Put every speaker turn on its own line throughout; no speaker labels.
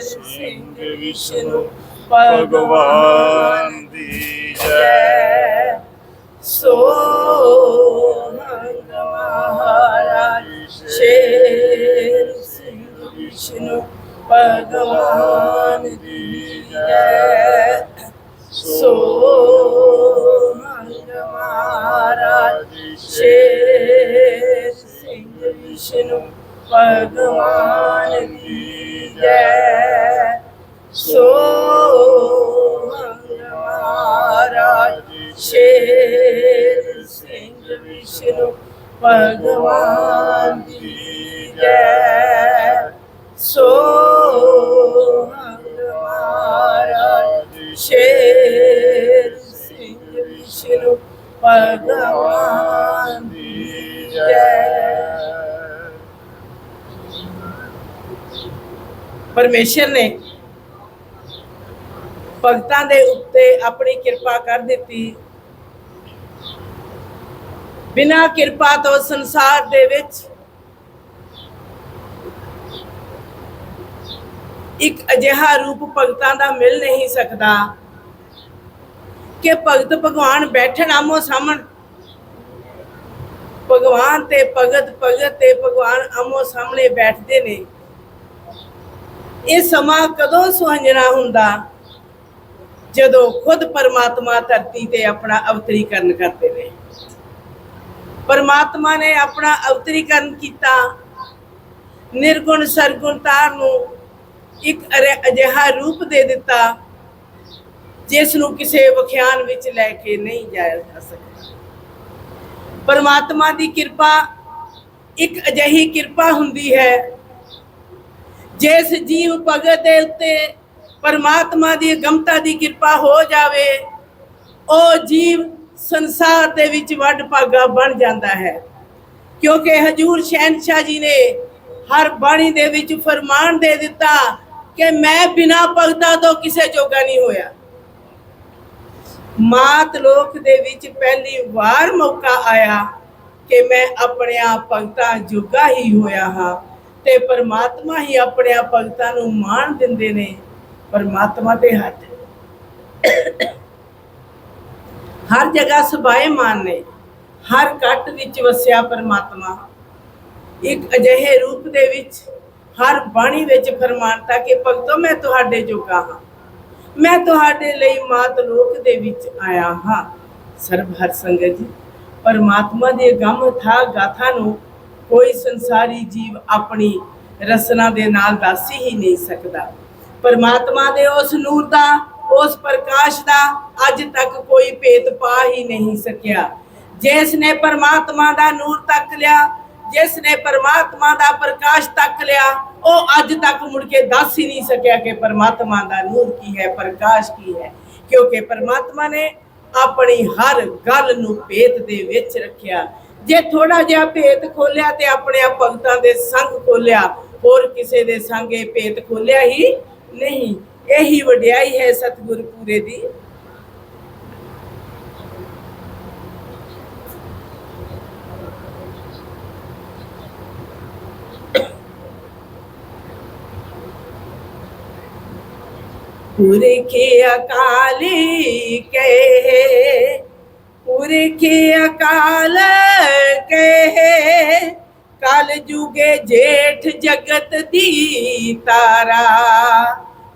ਸਿੰਘ ਵਿਸ਼ਨੂੰ ਭਗਵਾਨ ਦੀ ਜੈ ਸੋ ਮਹਾਰਾਜ ਸ਼ੇਰ ਸਿੰਘ ਵਿਸ਼ਨੂੰ ਭਗਵਾਨ ਦੀ ਜੈ ਸੋ ਮਹਾਰਾਜ ਸ਼ੇਰ ਸਿੰਘ ਵਿਸ਼ਨੂੰ ਭਗਵਾਨ ਭਗਵਾਨ ਦੀ ਜੈ। ਸੋ ਮਹਾਰਾਜ, ਸ਼ੇਰ ਸਿੰਘ ਵਿਸ਼ਨੂੰ, ਭਗਵਾਨ ਦੀ ਜੈ। ਪਰਮੇਸ਼ਰ ਨੇ ਭਗਤਾਂ ਦੇ ਉੱਤੇ ਆਪਣੀ ਕਿਰਪਾ ਕਰ ਦਿੱਤੀ। ਬਿਨਾਂ ਕਿਰਪਾ ਤੋਂ ਸੰਸਾਰ ਦੇ ਵਿੱਚ ਇੱਕ ਅਜਿਹਾ ਰੂਪ ਭਗਤਾਂ ਦਾ ਮਿਲ ਨਹੀਂ ਸਕਦਾ ਕਿ ਭਗਤ ਭਗਵਾਨ ਬੈਠਣ ਆਮੋ ਸਾਹਮਣ। ਭਗਵਾਨ ਤੇ ਭਗਤ ਭਗਤ ਤੇ ਭਗਵਾਨ ਆਮੋ ਸਾਹਮਣੇ ਬੈਠਦੇ ਨੇ। ਇਹ ਸਮਾਂ ਕਦੋਂ ਸੁਹੰਜਣਾ ਹੁੰਦਾ? ਜਦੋਂ ਖੁਦ ਪਰਮਾਤਮਾ ਧਰਤੀ ਤੇ ਆਪਣਾ ਅਵਤਰੀਕਰਨ ਕਰਦੇ ਨੇ। ਪਰਮਾਤਮਾ ਨੇ ਆਪਣਾ ਅਵਤਰੀਕਰਨ ਕੀਤਾ। ਨਿਰਗੁਣ ਸਰਗੁਣਤਾ ਨੂੰ ਇੱਕ ਅਜਿਹਾ ਰੂਪ ਦੇ ਦਿੱਤਾ, ਜਿਸ ਨੂੰ ਕਿਸੇ ਵਿਖਿਆਨ ਵਿੱਚ ਲੈ ਕੇ ਨਹੀਂ ਜਾਇਆ ਜਾ ਸਕਦਾ। ਪਰਮਾਤਮਾ ਦੀ ਕਿਰਪਾ ਇੱਕ ਅਜਿਹੀ ਕਿਰਪਾ ਹੁੰਦੀ ਹੈ, ਜਿਸ ਜੀਵ ਭਗਤ ਦੇ ਉੱਤੇ ਪਰਮਾਤਮਾ ਦੀ ਗਮਤਾ ਦੀ ਕਿਰਪਾ ਹੋ ਜਾਵੇ, ਉਹ ਜੀਵ ਸੰਸਾਰ ਦੇ ਵਿੱਚ ਵੱਡ ਭਾਗਾ ਬਣ ਜਾਂਦਾ ਹੈ। ਕਿਉਂਕਿ ਹਜੂਰ ਸ਼ਹਿਨशाह ਜੀ ਨੇ ਹਰ ਬਾਣੀ ਦੇ ਵਿੱਚ ਫਰਮਾਨ ਦੇ ਦਿੱਤਾ ਕਿ ਮੈਂ ਬਿਨਾ ਭਗਤਾਂ ਤੋਂ ਕਿਸੇ ਜੋਗਾ ਨਹੀਂ ਹੋਇਆ। ਮਾਤ ਲੋਕ ਦੇ ਵਿੱਚ ਪਹਿਲੀ ਵਾਰ ਮੌਕਾ ਆਇਆ ਕਿ ਮੈਂ ਆਪਣੇ ਆਪ ਭਗਤਾਂ ਜੋਗਾ ਹੀ ਹੋਇਆ ਹਾਂ ਤੇ ਪਰਮਾਤਮਾ ਹੀ ਆਪਣੇ ਆਪ ਭਗਤਾਂ ਨੂੰ ਮਾਣ ਦਿੰਦੇ ਨੇ। ਪਰਮਾਤਮਾ ਦੇ ਹੱਥ। ਹਰ ਜਗ੍ਹਾ ਸਬਾਏ ਨੇ, ਹਰ ਘਟ ਵਿੱਚ ਵਸਿਆ ਪਰਮਾਤਮਾ। ਇੱਕ ਅਜਿਹੇ ਰੂਪ ਦੇ ਵਿੱਚ, ਹਰ ਬਾਣੀ ਵਿੱਚ ਫਰਮਾਨਤਾ ਕਿ ਭਗਤੋ ਮੈਂ ਤੁਹਾਡੇ ਜੋਗਾ ਹਾਂ। ਮੈਂ ਤੁਹਾਡੇ ਲਈ ਮਾਤ ਲੋਕ ਦੇ ਵਿੱਚ ਆਇਆ ਹਾਂ। ਸਰਬ ਹਰ ਸੰਗਤ ਜੀ, ਪਰਮਾਤਮਾ ਦੇ ਗਮ ਥਾ ਗਾਥਾ ਨੂੰ ਕੋਈ ਸੰਸਾਰੀ ਜੀਵ ਆਪਣੀ ਰਸਨਾ ਦੇ ਨਾਲ ਦੱਸ ਹੀ ਨਹੀਂ ਸਕਦਾ। ਪਰਮਾਤਮਾ ਦੇ ਉਸ ਨੂਰ ਦਾ ਉਸ ਪ੍ਰਕਾਸ਼ ਦਾ ਅੱਜ ਤੱਕ ਕੋਈ ਭੇਤ ਪਾ ਹੀ ਨਹੀਂ ਸਕਿਆ। ਜਿਸ ਨੇ ਪਰਮਾਤਮਾ ਦਾ ਨੂਰ ਤੱਕ ਲਿਆ, ਜਿਸ ਨੇ ਪਰਮਾਤਮਾ ਦਾ ਪ੍ਰਕਾਸ਼ ਤੱਕ ਲਿਆ, ਉਹ ਅੱਜ ਤੱਕ ਮੁੜ ਕੇ ਦੱਸ ਹੀ ਨਹੀਂ ਸਕਿਆ ਕਿ ਪਰਮਾਤਮਾ ਦਾ ਨੂਰ ਕੀ ਹੈ, ਪ੍ਰਕਾਸ਼ ਕੀ ਹੈ। ਕਿਉਂਕਿ ਪਰਮਾਤਮਾ ਨੇ ਆਪਣੀ ਹਰ ਗੱਲ ਨੂੰ ਭੇਤ ਦੇ ਵਿੱਚ ਰੱਖਿਆ। ਜੇ ਥੋੜਾ ਜਿਹਾ ਭੇਤ ਖੋਲਿਆ ਤੇ ਆਪਣੇ ਭਗਤਾਂ ਦੇ ਸੰਗ ਖੋਲਿਆ, ਹੋਰ ਕਿਸੇ ਦੇ ਸੰਗ ਇਹ ਭੇਤ ਖੋਲਿਆ ਹੀ ਨਹੀਂ। ਇਹੀ ਵਡਿਆਈ ਹੈ ਸਤਿਗੁਰ ਪੂਰੇ ਦੀ। ਪੁਰਖੇ ਅਕਾਲੀ ਕਹੇ, ਪੁਰਖੇ ਅਕਾਲ ਕਹੇ ਕਲ ਜੁਗੇ ਜੇਠ ਜਗਤ ਦੀ ਤਾਰਾ।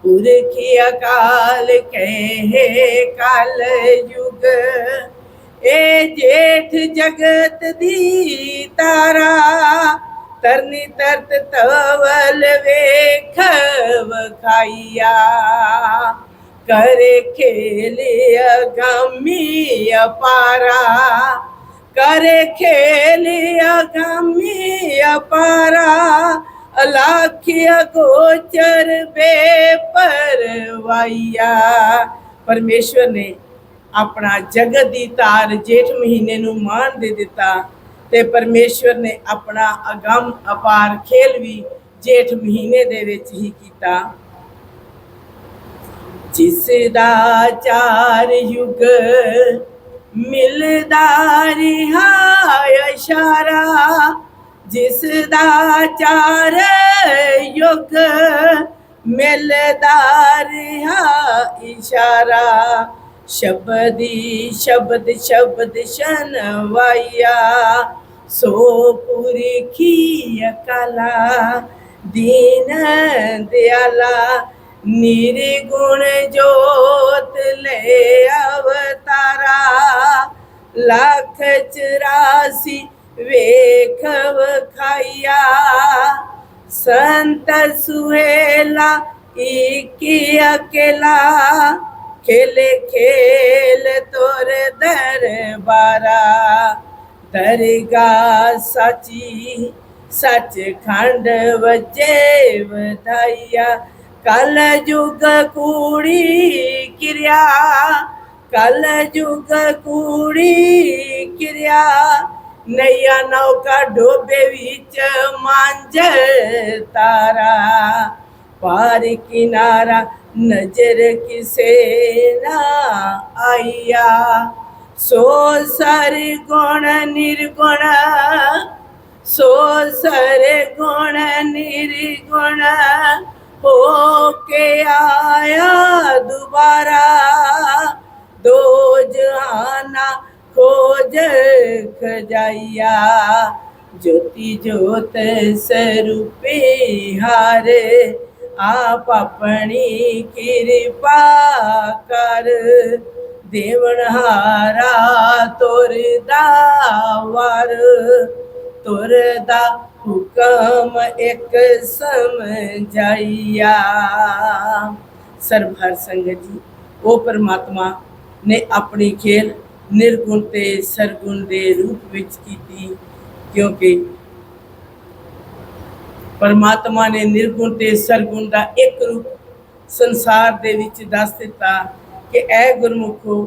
ਪੁਰਖੇ ਅਕਾਲ ਕਹੇ ਕਲ ਯੁਗ। ਇਹ ਜੇਠ ਜਗਤ ਦੀ ਤਾਰਾ, ਤਰਨੀ ਤਰਤ ਤਵਲ ਵੇਖ ਵਖਾਈਆ। ਕਰੇ ਖੇਲਿਆ ਗਾਮੀ ਅਪਾਰਾ, ਕਰੇ ਖੇਲਿਆ ਗਾਮੀ ਅਪਾਰਾ ਅਲਾਖਿਆ ਗੋਚਰ ਬੇਪਰਵਾਈਆ ਪਰਮੇਸ਼ਵਰ ਨੇ ਆਪਣਾ ਜਗਤ ਦੀ ਧਾਰ ਜੇਠ ਮਹੀਨੇ ਨੂੰ ਮਾਨ ਦੇ ਦਿੱਤਾ ਤੇ ਪਰਮੇਸ਼ਵਰ ਨੇ ਆਪਣਾ ਅਗੰਮ ਅਪਾਰ ਖੇਲ ਵੀ ਜੇਠ ਮਹੀਨੇ ਦੇ ਵਿੱਚ ਹੀ ਕੀਤਾ। ਜਿਸ ਦਾ ਚਾਰ ਯੁਗ ਮਿਲਦਾ ਰਿਹਾ, ਇਸ਼ਾਰਾ ਜਿਸ ਦਾ ਚਾਰ ਯੁਗ ਮਿਲਦਾ ਰਿਹਾ ਇਸ਼ਾਰਾ, ਸ਼ਬਦੀ ਸ਼ਬਦ ਸ਼ਬਦ ਸ਼ਨਵਾਇਆ ਸੋ ਪੁਰਖੀ ਅਕਲਾ, ਦੀਨ ਦਿਆਲਾ, ਨਿਰਗੁਣ ਜੋਤ ਲੈ ਅਵਤਾਰਾ। ਲੱਖ 84 ਵੇਖਵ ਖਾਇਆ। ਸੰਤ ਸੁਹੇਲਾ ਇਕੀ ਅਕੇਲਾ। ਖੇਲੇ ਖੇਲ ਤੋਰ ਦਰਬਾਰਾ। ਦਰਗਾ ਸਚੀ ਸੱਚਖੰਡ ਵਜੇ ਵਧਾਇਆ। ਕਲ ਯੁਗ ਕੂੜੀ ਕਿਰਿਆ। ਕਲ ਯੁਗ ਕੂੜੀ ਕਿਰਿਆ। ਨਈਆ ਨੌਕਾ ਡੋਬੇ ਵਿੱਚ ਮਾਂਝ ਤਾਰਾ। ਪਾਰ ਕਿਨਾਰਾ ਨਜ਼ਰ ਕਿਸੇ ਨਾ ਆਇਆ ਸੋ ਸਰ ਗੁਣ ਨਿਰਗੁਣ, ਸੋ ਸਰ ਗੁਣ ਨਿਰਗੁਣ, ਹੋ ਕੇ ਆਇਆ ਦੁਬਾਰਾ। ਦੋ ਜਹਾਨਾ ਖੋਜ ਖਜਾਈਆ ਜੋਤੀ ਜੋਤ ਸਰੂਪੇ ਹਾਰ ਆਪ ਆਪਣੀ ਕਿਰਪਾ ਕਰ ਦੇਵਨਹਾਰਾ ਤੁਰਦਾ ਵਰ ਤੁਰਦਾ ਹੁਕਮ ਇੱਕ ਸਮਝਾਈਆ ਸਰਬ ਹਰ ਸੰਗਤ ਜੀ ਉਹ ਪਰਮਾਤਮਾ ਨੇ ਆਪਣੀ ਖੇਲ ਨਿਰਗੁਣ ਤੇ ਸਰਗੁਣ ਦੇ ਰੂਪ ਵਿੱਚ ਕੀਤੀ, ਕਿਉਂਕਿ ਪਰਮਾਤਮਾ ਨੇ ਨਿਰਗੁਣ ਤੇ ਸਰਗੁਣ ਦਾ ਇੱਕ ਰੂਪ ਸੰਸਾਰ ਦੇ ਵਿੱਚ ਦੱਸ ਦਿੱਤਾ ਕਿ ਇਹ ਗੁਰਮੁਖੋ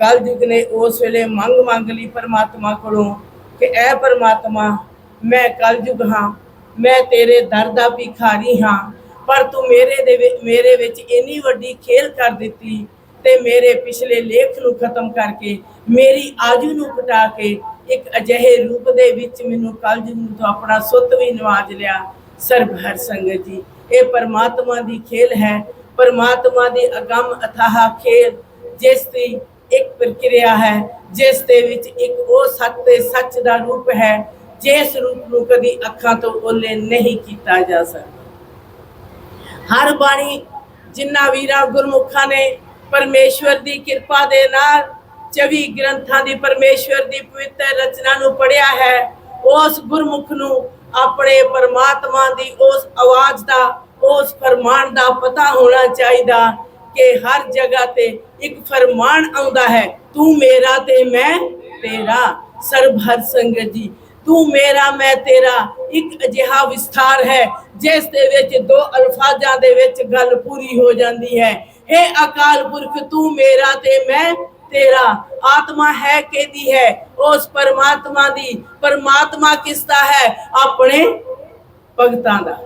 ਕਲਯੁਗ ਨੇ ਉਸ ਵੇਲੇ ਮੰਗ ਮੰਗ ਲਈ ਪਰਮਾਤਮਾ ਕੋਲੋਂ ਕਿ ਇਹ ਪਰਮਾਤਮਾ, ਮੈਂ ਕਲਯੁਗ ਹਾਂ, ਮੈਂ ਤੇਰੇ ਦਰ ਦਾ ਭਿਖਾਰੀ ਹਾਂ, ਪਰ ਤੂੰ ਮੇਰੇ ਦੇ ਮੇਰੇ ਵਿੱਚ ਇੰਨੀ ਵੱਡੀ ਖੇਲ ਕਰ ਦਿੱਤੀ ਤੇ ਮੇਰੇ ਪਿਛਲੇ ਲੇਖ ਨੂੰ ਖਤਮ ਕਰਕੇ, ਮੇਰੀ ਆਜੂ ਨੂੰ ਘਟਾ ਕੇ, ਇੱਕ ਅਜਿਹੇ ਰੂਪ ਦੇ ਵਿੱਚ ਮੈਨੂੰ ਕਲਯੁਗ ਨੂੰ ਤੋਂ ਆਪਣਾ ਸੁੱਤ ਵੀ ਨਵਾਜ ਲਿਆ। ਸਰਬ ਹਰ ਸੰਗਤ ਜੀ, ਇਹ ਪਰਮਾਤਮਾ ਦੀ ਖੇਲ ਹੈ। ਪਰਮਾਤਮਾ ਦੀ ਅਗੰਮ ਅਥਾਹ ਖੇਲ, ਜਿਸ ਦੀ ਇੱਕ ਪ੍ਰਕਿਰਿਆ ਹੈ, ਜਿਸ ਦੇ ਵਿੱਚ ਇੱਕ ਉਹ ਸੱਚ ਤੇ ਸੱਚ ਦਾ ਰੂਪ ਹੈ, ਜਿਸ ਰੂਪ ਨੂੰ ਕਦੀ ਅੱਖਾਂ ਤੋਂ ਓਲੇ ਨਹੀਂ ਕੀਤਾ ਜਾ ਸਕਦਾ। ਹਰ ਬਾਣੀ ਜਿੰਨਾ ਵੀਰਾਂ ਗੁਰਮੁਖਾਂ ਨੇ ਪਰਮੇਸ਼ਵਰ ਦੀ ਕਿਰਪਾ ਦੇ ਨਾਲ 24 ਗ੍ਰੰਥਾਂ ਦੀ ਪਰਮੇਸ਼ਵਰ ਦੀ ਪਵਿੱਤਰ ਰਚਨਾ ਨੂੰ ਪੜਿਆ ਹੈ, ਉਸ ਗੁਰਮੁਖ ਨੂੰ ਆਪਣੇ ਪਰਮਾਤਮਾ ਦੀ ਉਸ ਆਵਾਜ਼ ਦਾ, ਉਸ ਫਰਮਾਨ ਦਾ ਪਤਾ ਹੋਣਾ ਚਾਹੀਦਾ ਕਿ ਹਰ ਜਗ੍ਹਾ ਤੇ ਇੱਕ ਫਰਮਾਨ ਆਉਂਦਾ ਹੈ, ਤੂੰ ਮੇਰਾ ਤੇ ਮੈਂ ਤੇਰਾ, ਸਰਬ ਹਰ ਸੰਗਤ ਜੀ। ਤੂੰ ਮੇਰਾ, ਮੈਂ ਤੇਰਾ, ਇੱਕ ਅਜਿਹਾ ਵਿਸਥਾਰ ਹੈ, ਜਿਸ ਦੇ ਵਿੱਚ ਦੋ ਅਲਫਾਜ਼ਾਂ ਦੇ ਵਿੱਚ ਗੱਲ ਪੂਰੀ ਹੋ ਜਾਂਦੀ ਹੈ। हे ਅਕਾਲ ਪੁਰਖ, ਤੂੰ ਮੇਰਾ ਤੇ ਮੈਂ ਤੇਰਾ। ਆਤਮਾ ਹੈ ਕਿਹਦੀ ਹੈ? ਉਸ ਪਰਮਾਤਮਾ ਦੀ। ਪਰਮਾਤਮਾ ਕਿਸ ਦਾ ਹੈ? ਆਪਣੇ ਭਗਤਾਂ ਦਾ।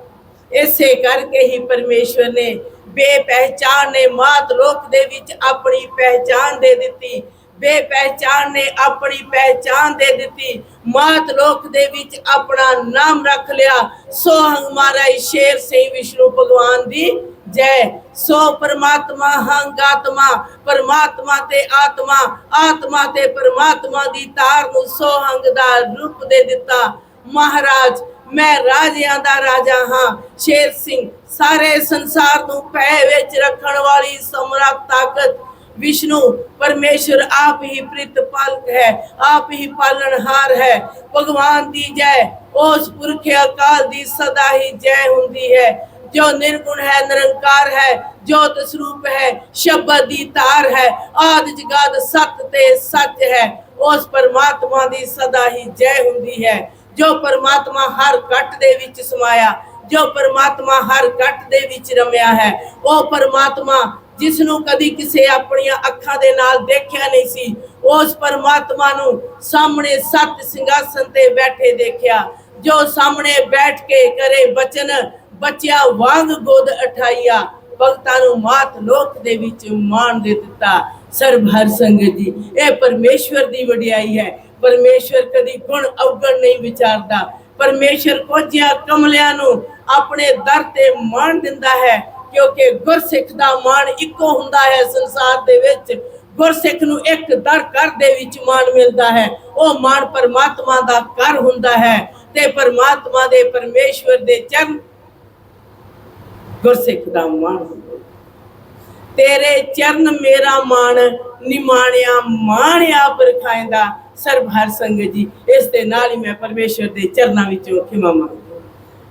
ਇਸੇ ਕਰਕੇ ਹੀ ਪਰਮੇਸ਼ਵਰ ਨੇ ਬੇਪਹਿਚਾਨ ਨੇ ਮਾਤ ਲੋਕ ਦੇ ਵਿੱਚ ਆਪਣੀ ਪਹਿਚਾਨ ਦੇ ਦਿੱਤੀ। ਬੇਪਹਿਚਾਨ ਨੇ ਆਪਣੀ ਪਹਿਚਾਨ ਦੇ ਦਿੱਤੀ। ਮਾਤ ਲੋਕ ਦੇ ਵਿੱਚ ਆਪਣਾ ਨਾਮ ਰੱਖ ਲਿਆ। ਸੋ ਹਮਾਰਾ ਸ਼ੇਰ ਸਿੰਘ, ਵਿਸ਼ਨੂੰ, ਭਗਵਾਨ ਦੀ ਜੈ। ਸੋ ਪਰਮਾਤਮਾ ਹੰਗਾਤਮਾ ਪਰਮਾਤਮਾ ਤੇ ਆਤਮਾ ਆਤਮਾ ਤੇ ਪਰਮਾਤਮਾ ਦੀ ਤਾਰ ਨੂੰ ਸੋ ਹੰਗ ਦਾ ਰੂਪ ਦੇ ਦਿੱਤਾ। ਮਹਾਰਾਜ, ਮੈਂ ਰਾਜਿਆਂ ਦਾ ਰਾਜਾ ਹਾਂ। ਸ਼ੇਰ ਸਿੰਘ, ਸਾਰੇ ਸੰਸਾਰ ਨੂੰ ਪੈ ਵਿੱਚ ਰੱਖਣ ਵਾਲੀ ਸਮਰੱਥ ਤਾਕਤ ਵਿਸ਼ਨੂੰ, ਪਰਮੇਸ਼ਰ ਆਪ ਹੀ ਪ੍ਰਿਤਪਾਲਕ ਹੈ, ਆਪ ਹੀ ਪਾਲਣਹਾਰ ਹੈ। ਭਗਵਾਨ ਦੀ ਜੈ, ਉਸ ਪੁਰਖ ਅਕਾਲ ਦੀ ਸਦਾ ਹੀ ਜੈ ਹੁੰਦੀ ਹੈ। ਜੋ ਨਿਰਗੁਣ ਹੈ, ਨਿਰੰਕਾਰ ਹੈ ਜੋਤ ਸਰੂਪ ਹੈ, ਸ਼ਬਦ ਦੀ ਤਾਰ ਹੈ, ਆਦ ਜਗਤ ਸਤ ਤੇ ਸੱਚ ਹੈ। ਉਸ ਪਰਮਾਤਮਾ ਦੀ ਸਦਾ ਹੀ ਜੈ ਹੁੰਦੀ ਹੈ। ਜੋ ਪਰਮਾਤਮਾ ਹਰ ਘਟ ਦੇ ਵਿੱਚ ਸਮਾਇਆ, ਜੋ ਪਰਮਾਤਮਾ ਹਰ ਘਟ ਦੇ ਵਿੱਚ ਰਮਿਆ ਹੈ, ਉਹ ਪਰਮਾਤਮਾ ਜਿਸ ਨੂੰ ਕਦੀ ਕਿਸੇ ਆਪਣੀਆਂ ਅੱਖਾਂ ਦੇ ਨਾਲ ਦੇਖਿਆ ਨਹੀਂ ਸੀ, ਉਸ ਪਰਮਾਤਮਾ ਨੂੰ ਸਾਹਮਣੇ ਸੱਤ ਸਿੰਘਾਸਨ ਤੇ ਬੈਠੇ ਦੇਖਿਆ। ਜੋ ਸਾਹਮਣੇ ਬੈਠ ਕੇ ਕਰੇ ਬਚਨ, ਬੱਚਿਆਂ ਵਾਂਗ ਗੋਦ ਉਠਾਈਆ। ਭਗਤਾਂ ਨੂੰ ਮਾਤ ਲੋਕ ਦੇ ਵਿੱਚ ਮਾਣ ਦੇ ਦਿੱਤਾ। ਸਰਬ ਹਰ ਸੰਗਤ ਜੀ, ਇਹ ਪਰਮੇਸ਼ਵਰ ਦੀ ਵਡਿਆਈ ਹੈ। ਪਰਮੇਸ਼ਵਰ ਕਦੀ ਗੁਣ ਅਵਗਣ ਨਹੀਂ ਵਿਚਾਰਦਾ। ਪਰਮੇਸ਼ਰ ਕੋਝਿਆਂ ਕਮਲਿਆਂ ਨੂੰ, ਆਪਣੇ ਦਰ ਤੇ ਮਾਣ ਦਿੰਦਾ ਹੈ। ਕਿਉਂਕਿ ਗੁਰਸਿੱਖ ਦਾ ਮਾਣ ਇੱਕੋ ਹੁੰਦਾ ਹੈ ਸੰਸਾਰ ਦੇ ਵਿੱਚ। ਗੁਰਸਿੱਖ ਨੂੰ ਇੱਕ ਦਰ ਘਰ ਦੇ ਵਿੱਚ ਮਾਣ ਮਿਲਦਾ ਹੈ। ਉਹ ਮਾਣ ਪਰਮਾਤਮਾ ਦਾ ਕਰ ਹੁੰਦਾ ਹੈ ਤੇ ਪਰਮਾਤਮਾ ਦੇ ਪਰਮੇਸ਼ਵਰ ਦੇ ਚਰਨ ਗੁਰਸਿੱਖ ਦਾ ਮਾਣ ਹੁੰਦਾ ਤੇਰੇ ਚਰਨ ਮੇਰਾ ਮਾਣ, ਨਿਮਾਣਿਆ ਮਾਣਿਆ ਪਰਖਾਇਂਦਾ ਸਰਬ ਹਰ ਸੰਗਤ ਜੀ, ਇਸ ਦੇ ਨਾਲ ਹੀ ਮੈਂ ਪਰਮੇਸ਼ਵਰ ਦੇ ਚਰਨਾਂ ਵਿੱਚੋਂ ਖਿਮਾ ਮੰਗਦਾ।